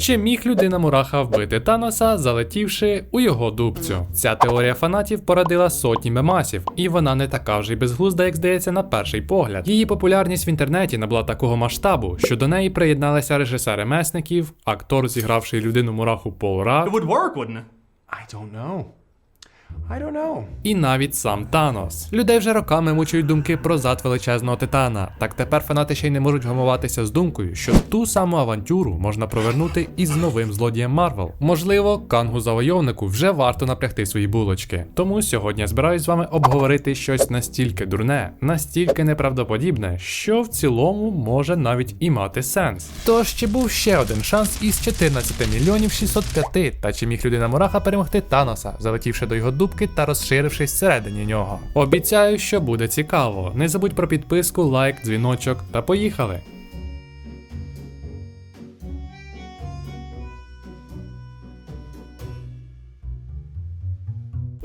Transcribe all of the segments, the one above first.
Чи міг людина Мураха вбити Таноса, залетівши у його дубцю? Ця теорія фанатів породила сотні мемасів, і вона не така вже й безглузда, як здається, на перший погляд. Її популярність в інтернеті набула такого масштабу, що до неї приєдналися режисери месників, актор, зігравший людину Мураху Пол Рад, It would work, wouldn't it? I don't know. I don't know. І навіть сам Танос. Людей вже роками мучують думки про зад величезного титана. Так тепер фанати ще й не можуть гамуватися з думкою, що ту саму авантюру можна провернути із новим злодієм Марвел. Можливо, кангу завойовнику вже варто напрягти свої булочки. Тому сьогодні я збираюсь з вами обговорити щось настільки дурне, настільки неправдоподібне, що в цілому може навіть і мати сенс. Тож чи був ще один шанс із 14 мільйонів 605, та чи міг людина Мураха перемогти Таноса, залетівши до його дубки та розширившись всередині нього. Обіцяю, що буде цікаво. Не забудь про підписку, лайк, дзвіночок та поїхали.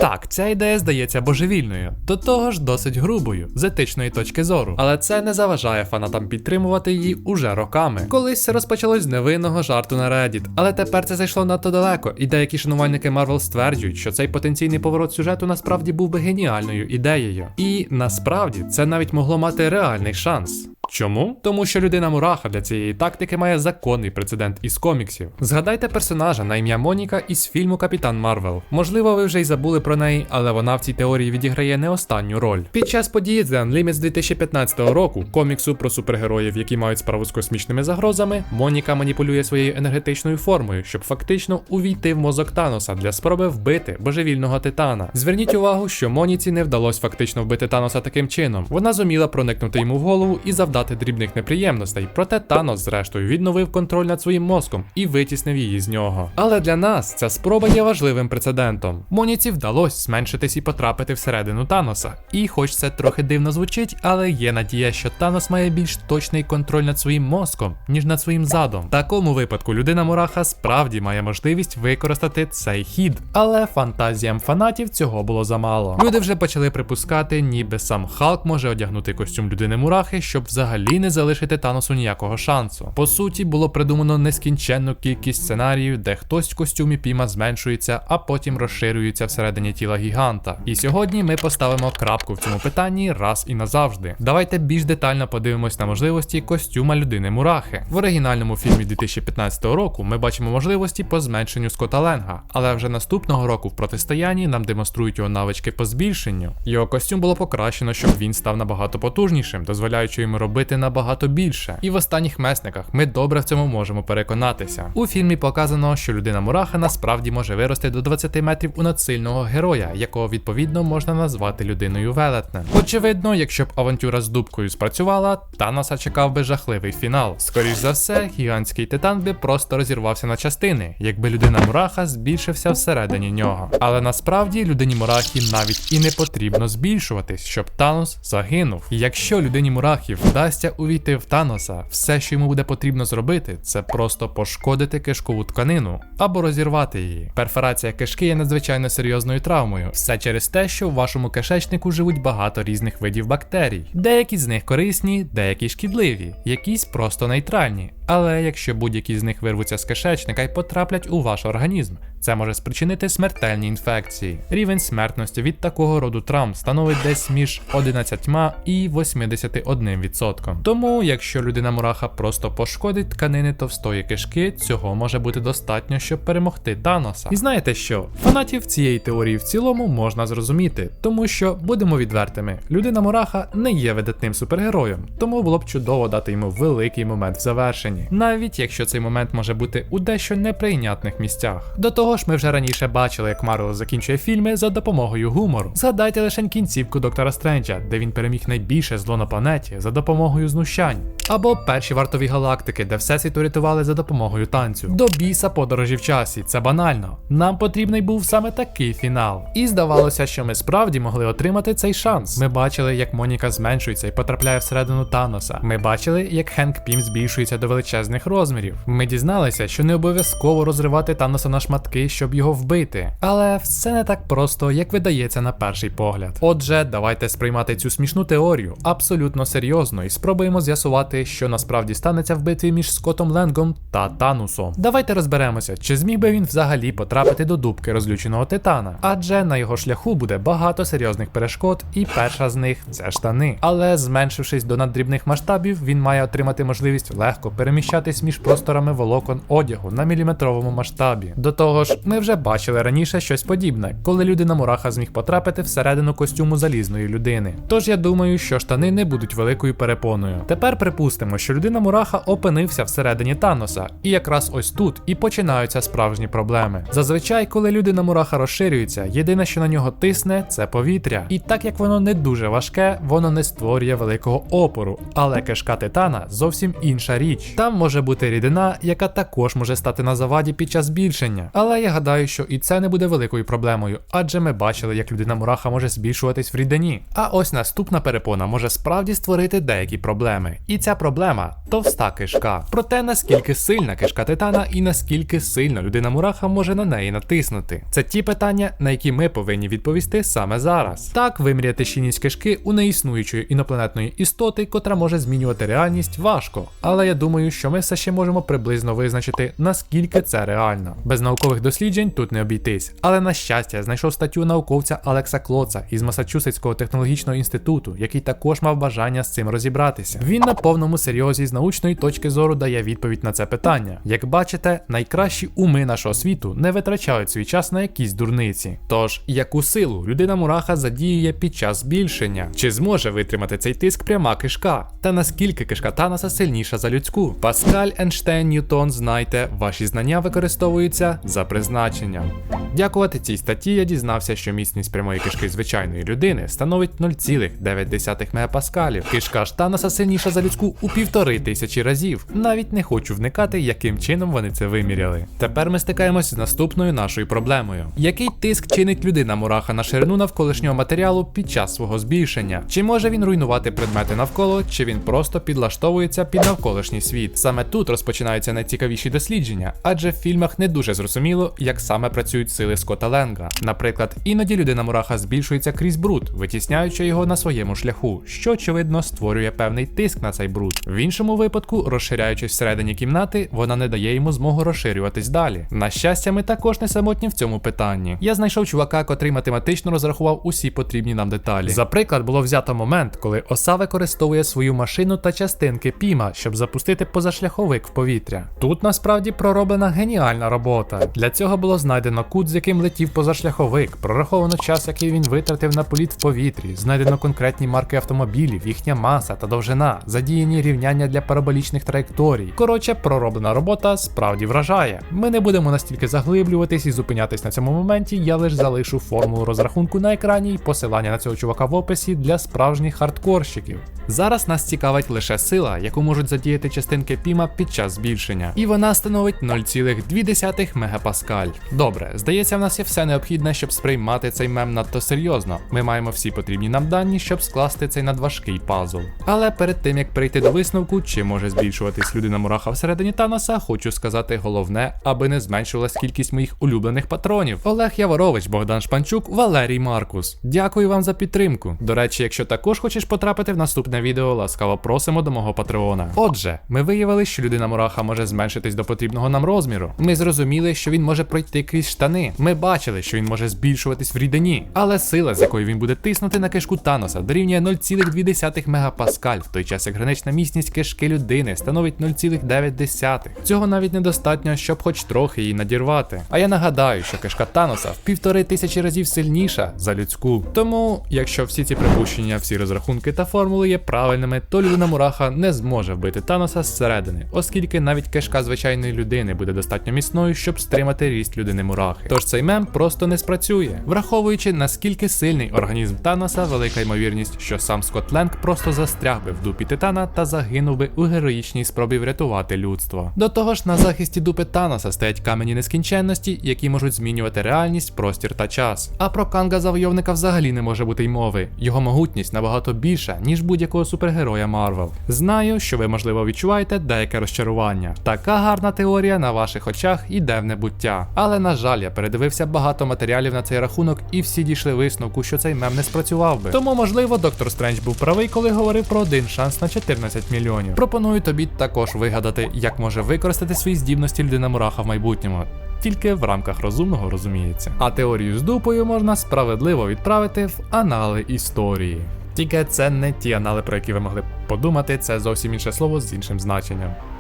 Так, ця ідея здається божевільною, до того ж досить грубою, з етичної точки зору. Але це не заважає фанатам підтримувати її уже роками. Колись це розпочалось з невинного жарту на Reddit, але тепер це зайшло надто далеко, і деякі шанувальники Марвел стверджують, що цей потенційний поворот сюжету насправді був би геніальною ідеєю. І насправді це навіть могло мати реальний шанс. Чому? Тому що людина Мураха для цієї тактики має законний прецедент із коміксів. Згадайте персонажа на ім'я Моніка із фільму Капітан Марвел. Можливо, ви вже й забули про неї, але вона в цій теорії відіграє не останню роль. Під час події The Unlimited з 2015 року, коміксу про супергероїв, які мають справу з космічними загрозами, Моніка маніпулює своєю енергетичною формою, щоб фактично увійти в мозок Таноса для спроби вбити божевільного титана. Зверніть увагу, що Моніці не вдалося фактично вбити Таноса таким чином. Вона зуміла проникнути йому в голову і завдати дрібних неприємностей. Проте Танос, зрештою, відновив контроль над своїм мозком і витіснив її з нього. Але для нас ця спроба є важливим прецедентом. Моніці вдалося зменшитись і потрапити всередину Таноса. І хоч це трохи дивно звучить, але є надія, що Танос має більш точний контроль над своїм мозком, ніж над своїм задом. В такому випадку людина Мураха справді має можливість використати цей хід. Але фантазіям фанатів цього було замало. Люди вже почали припускати, ніби сам Халк може одягнути костюм людини Мурахи, щоб взагалі не залишити Таносу ніякого шансу. По суті, було придумано нескінченну кількість сценаріїв, де хтось в костюмі піма зменшується, а потім розширюється всередині тіла гіганта. І сьогодні ми поставимо крапку в цьому питанні раз і назавжди. Давайте більш детально подивимось на можливості костюма людини Мурахи. В оригінальному фільмі 2015 року ми бачимо можливості по зменшенню Скотта Ленга, але вже наступного року в протистоянні нам демонструють його навички по збільшенню. Його костюм було покращено, щоб він став набагато потужнішим, дозволяючи йому робити набагато більше. І в останніх месниках ми добре в цьому можемо переконатися. У фільмі показано, що людина Мураха насправді може вирости до 20 метрів у надсильного героя, якого відповідно можна назвати людиною велетнем. Очевидно, якщо б авантюра з дубкою спрацювала, Таноса чекав би жахливий фінал. Скоріш за все, гігантський титан би просто розірвався на частини, якби людина Мураха збільшився всередині нього. Але насправді людині Мурахі навіть і не потрібно збільшуватись, щоб Танос загинув. Якщо людині Мурахі вдасться увійти в Таноса, все, що йому буде потрібно зробити, це просто пошкодити кишкову тканину або розірвати її. Перфорація кишки є надзвичайно серйозною травмою. Все через те, що в вашому кишечнику живуть багато різних видів бактерій. Деякі з них корисні, деякі шкідливі, якісь просто нейтральні. Але якщо будь-які з них вирвуться з кишечника і потраплять у ваш організм, це може спричинити смертельні інфекції. Рівень смертності від такого роду травм становить десь між 11 і 81%. Тому, якщо людина мураха просто пошкодить тканини товстої кишки, цього може бути достатньо, щоб перемогти Таноса. І знаєте що? Фанатів цієї теорії в цілому можна зрозуміти, тому що будемо відвертими, людина мураха не є видатним супергероєм, тому було б чудово дати йому великий момент в завершенні, навіть якщо цей момент може бути у дещо неприйнятних місцях. До того ж, ми вже раніше бачили, як Марвел закінчує фільми за допомогою гумору. Згадайте лише кінцівку Доктора Стренджа, де він переміг найбільше зло на планеті за допомогою знущань. Або перші вартові галактики, де всесвіт урятували за допомогою танцю. До біса подорожі в часі, це банально. Нам потрібний був саме такий фінал. І здавалося, що ми справді могли отримати цей шанс. Ми бачили, як Моніка зменшується і потрапляє всередину Таноса. Ми бачили, як Хенк Пім збільшується до величезного величезних розмірів. Ми дізналися, що не обов'язково розривати Таноса на шматки, щоб його вбити. Але все не так просто, як видається на перший погляд. Отже, давайте сприймати цю смішну теорію абсолютно серйозно і спробуємо з'ясувати, що насправді станеться в битві між Скоттом Ленгом та Танусом. Давайте розберемося, чи зміг би він взагалі потрапити до дубки розлюченого титана, адже на його шляху буде багато серйозних перешкод, і перша з них це штани. Але зменшившись до наддрібних масштабів, він має отримати можливість легко переміщатись між просторами волокон одягу на міліметровому масштабі. До того ж, ми вже бачили раніше щось подібне, коли людина мураха зміг потрапити всередину костюму залізної людини. Тож я думаю, що штани не будуть великою перепоною. Тепер припустимо, що людина мураха опинився всередині Таноса, і якраз ось тут і починаються справжні проблеми. Зазвичай, коли людина мураха розширюється, єдине, що на нього тисне, це повітря. І так як воно не дуже важке, воно не створює великого опору. Але кишка титана зовсім інша річ. Там може бути рідина, яка також може стати на заваді під час збільшення. Але я гадаю, що і це не буде великою проблемою, адже ми бачили, як людина мураха може збільшуватись в рідині. А ось наступна перепона може справді створити деякі проблеми. І ця проблема товста кишка. Про те, наскільки сильна кишка титана і наскільки сильно людина мураха може на неї натиснути. Це ті питання, на які ми повинні відповісти саме зараз. Так, виміряти щільність кишки у неіснуючої інопланетної істоти, котра може змінювати реальність, важко. Але я думаю, що ми все ще можемо приблизно визначити, наскільки це реально. Без наукових досліджень тут не обійтись. Але на щастя, знайшов статтю науковця Алекса Клоца із Масачусетського технологічного інституту, який також мав бажання з цим розібратися. Він на повному серйозі з научної точки зору дає відповідь на це питання. Як бачите, найкращі уми нашого світу не витрачають свій час на якісь дурниці. Тож, яку силу людина мураха задіює під час збільшення? Чи зможе витримати цей тиск пряма кишка? Та наскільки кишка Танаса сильніша за людську? Паскаль, Енштейн, Ньютон, знайте, ваші знання використовуються за призначенням. Дякувати цій статті я дізнався, що міцність прямої кишки звичайної людини становить 0,9 мегапаскалів. Кишка ж Таноса сильніша за людську у півтори тисячі разів. Навіть не хочу вникати, яким чином вони це виміряли. Тепер ми стикаємось з наступною нашою проблемою. Який тиск чинить людина мураха на ширину навколишнього матеріалу під час свого збільшення? Чи може він руйнувати предмети навколо, чи він просто підлаштовується під навколишній світ? Саме тут розпочинаються найцікавіші дослідження, адже в фільмах не дуже зрозуміло, як саме працюють сили Скотта Ленга. Наприклад, іноді людина мураха збільшується крізь бруд, витісняючи його на своєму шляху, що очевидно створює певний тиск на цей бруд. В іншому випадку, розширяючись всередині кімнати, вона не дає йому змогу розширюватись далі. На щастя, ми також не самотні в цьому питанні. Я знайшов чувака, котрий математично розрахував усі потрібні нам деталі. За приклад було взято момент, коли оса використовує свою машину та частинки піма, щоб запустити позашляховик в повітря. Тут насправді пророблена геніальна робота. Для цього було знайдено кут, яким летів позашляховик, прораховано час, який він витратив на політ в повітрі, знайдено конкретні марки автомобілів, їхня маса та довжина, задіяні рівняння для параболічних траєкторій. Коротше, пророблена робота справді вражає. Ми не будемо настільки заглиблюватись і зупинятись на цьому моменті. Я лише залишу формулу розрахунку на екрані і посилання на цього чувака в описі для справжніх хардкорщиків. Зараз нас цікавить лише сила, яку можуть задіяти частинки піма під час збільшення, і вона становить 0,2 мегапаскаль. Добре, здається, в нас є все необхідне, щоб сприймати цей мем надто серйозно. Ми маємо всі потрібні нам дані, щоб скласти цей надважкий пазл. Але перед тим як прийти до висновку, чи може збільшуватись людина мураха всередині Таноса, хочу сказати головне, аби не зменшувалась кількість моїх улюблених патронів. Олег Яворович, Богдан Шпанчук, Валерій Маркус. Дякую вам за підтримку. До речі, якщо також хочеш потрапити в наступне відео, ласкаво просимо до мого патреона. Отже, ми виявили, що людина мураха може зменшитись до потрібного нам розміру. Ми зрозуміли, що він може пройти крізь штани. Ми бачили, що він може збільшуватись в рідині, але сила, з якою він буде тиснути на кишку Таноса, дорівнює 0,2 мегапаскаль, в той час як гранична міцність кишки людини становить 0,9. Цього навіть недостатньо, щоб хоч трохи її надірвати. А я нагадаю, що кишка Таноса в півтори тисячі разів сильніша за людську. Тому, якщо всі ці припущення, всі розрахунки та формули є правильними, то людина мураха не зможе вбити Таноса зсередини, оскільки навіть кишка звичайної людини буде достатньо міцною, щоб стримати ріст людини мурахи. Тож цей мем просто не спрацює, враховуючи наскільки сильний організм Таноса, велика ймовірність, що сам Скотт Ленг просто застряг би в дупі Титана та загинув би у героїчній спробі врятувати людство. До того ж, на захисті дупи Таноса стоять камені нескінченності, які можуть змінювати реальність, простір та час. А про Канга завойовника взагалі не може бути й мови. Його могутність набагато більша, ніж будь-якого супергероя Марвел. Знаю, що ви можливо відчуваєте деяке розчарування. Така гарна теорія на ваших очах іде в небуття. Але на жаль, я передивився багато матеріалів на цей рахунок, і всі дійшли висновку, що цей мем не спрацював би. Тому, можливо, доктор Стрендж був правий, коли говорив про один шанс на 14 мільйонів. Пропоную тобі також вигадати, як може використати свої здібності людина мураха в майбутньому. Тільки в рамках розумного розуміється. А теорію з дупою можна справедливо відправити в анали історії. Тільки це не ті анали, про які ви могли подумати, це зовсім інше слово з іншим значенням.